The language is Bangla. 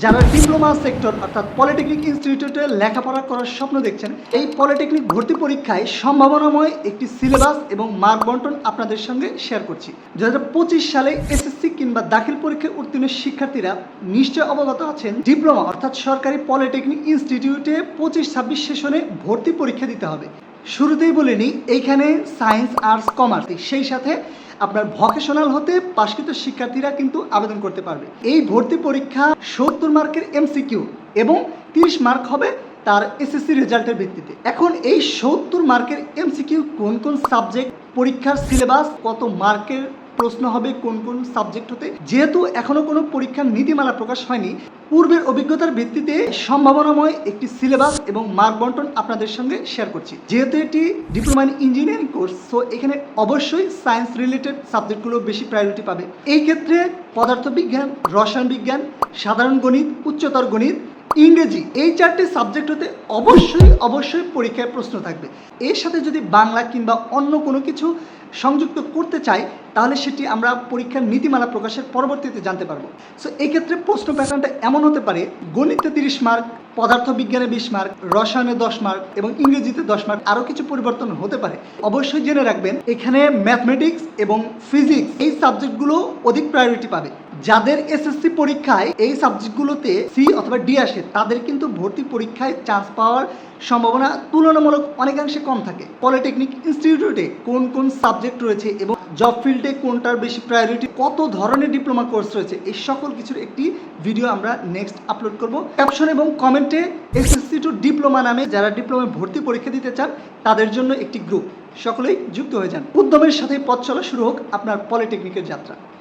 যারা ডিপ্লোমা সেক্টর, অর্থাৎ পলিটেকনিক ইনস্টিটিউটে লেখাপড়া করার স্বপ্ন দেখছেন, এই পলিটেকনিক ভর্তি পরীক্ষায় সম্ভাবনাময় একটি সিলেবাস এবং মার্ক বন্টন আপনাদের সঙ্গে শেয়ার করছি। দু সালে এসএসসি কিংবা দাখিল পরীক্ষায় উত্তীর্ণ শিক্ষার্থীরা নিশ্চয় অবগত আছেন, ডিপ্লোমা অর্থাৎ সরকারি পলিটেকনিক ইনস্টিটিউটে পঁচিশ ছাব্বিশ সেশনে ভর্তি পরীক্ষা দিতে হবে। শুরুতেই বলে নিই, এইখানে সায়েন্স, আর্টস, কমার্স, সেই সাথে আপনার ভকেশনাল হতে পাশকৃত শিক্ষার্থীরা কিন্তু আবেদন করতে পারবে। এই ভর্তি পরীক্ষা সত্তর মার্কের এমসিকিউ এবং তিরিশ মার্ক হবে তার এসএসসি রেজাল্টের ভিত্তিতে। এখন এই সত্তর মার্কের এমসিকিউ কোন কোন সাবজেক্ট পরীক্ষার সিলেবাস কত মার্কের প্রশ্ন হবে কোন কোন সাবজেক্ট হতে। যেহেতু এখনও কোনো পরীক্ষার নীতিমালা প্রকাশ হয়নি, পূর্বের অভিজ্ঞতার ভিত্তিতে সম্ভাবনাময় একটি সিলেবাস এবং মার্ক বন্টন আপনাদের সঙ্গে শেয়ার করছি। যেহেতু এটি diploma in engineering course so এখানে অবশ্যই সায়েন্স রিলেটেড সাবজেক্টগুলো বেশি প্রায়োরিটি পাবে। এই ক্ষেত্রে পদার্থবিজ্ঞান, রসায়ন বিজ্ঞান, সাধারণ গণিত, উচ্চতর গণিত ইংরেজি এই চারটে সাবজেক্ট হতে অবশ্যই অবশ্যই পরীক্ষায় প্রশ্ন থাকবে। এর সাথে যদি বাংলা কিংবা অন্য কোনো কিছু সংযুক্ত করতে চাই, তাহলে সেটি আমরা পরীক্ষার নীতিমালা প্রকাশের পরবর্তীতে জানতে পারব। সো এক্ষেত্রে প্রশ্ন প্যাটার্নটা এমন হতে পারে, গণিতে তিরিশ মার্ক পদার্থ বিজ্ঞানে বিশ মার্ক রসায়নে দশ মার্ক এবং ইংরেজিতে দশ মার্ক আরও কিছু পরিবর্তন হতে পারে। অবশ্যই জেনে রাখবেন, এখানে ম্যাথমেটিক্স এবং ফিজিক্স এই সাবজেক্টগুলো অধিক প্রায়োরিটি পাবে। যাদের এসএসসি পরীক্ষায় এই সাবজেক্টগুলোতে সি অথবা ডি আসে, তাদের কিন্তু ভর্তি পরীক্ষায় চান্স পাওয়ার সম্ভাবনা তুলনামূলক অনেকাংশে কম থাকে। পলিটেকনিক ইনস্টিটিউটে কোন কোন সাবজেক্ট রয়েছে এবং জব ফিল্ডে কোনটার বেশি প্রায়োরিটি কত ধরনের ডিপ্লোমা কোর্স রয়েছে, এই সকল কিছুর একটি ভিডিও আমরা নেক্সট আপলোড করব। ক্যাপশন এবং কমেন্টে এসএসসি টু ডিপ্লোমা নামে যারা ডিপ্লোমা ভর্তি পরীক্ষা দিতে চান, তাদের জন্য একটি গ্রুপ সকলেই যুক্ত হয়ে যান। উদ্যমের সাথে পথ চলা শুরু হোক আপনার পলিটেকনিকের যাত্রা।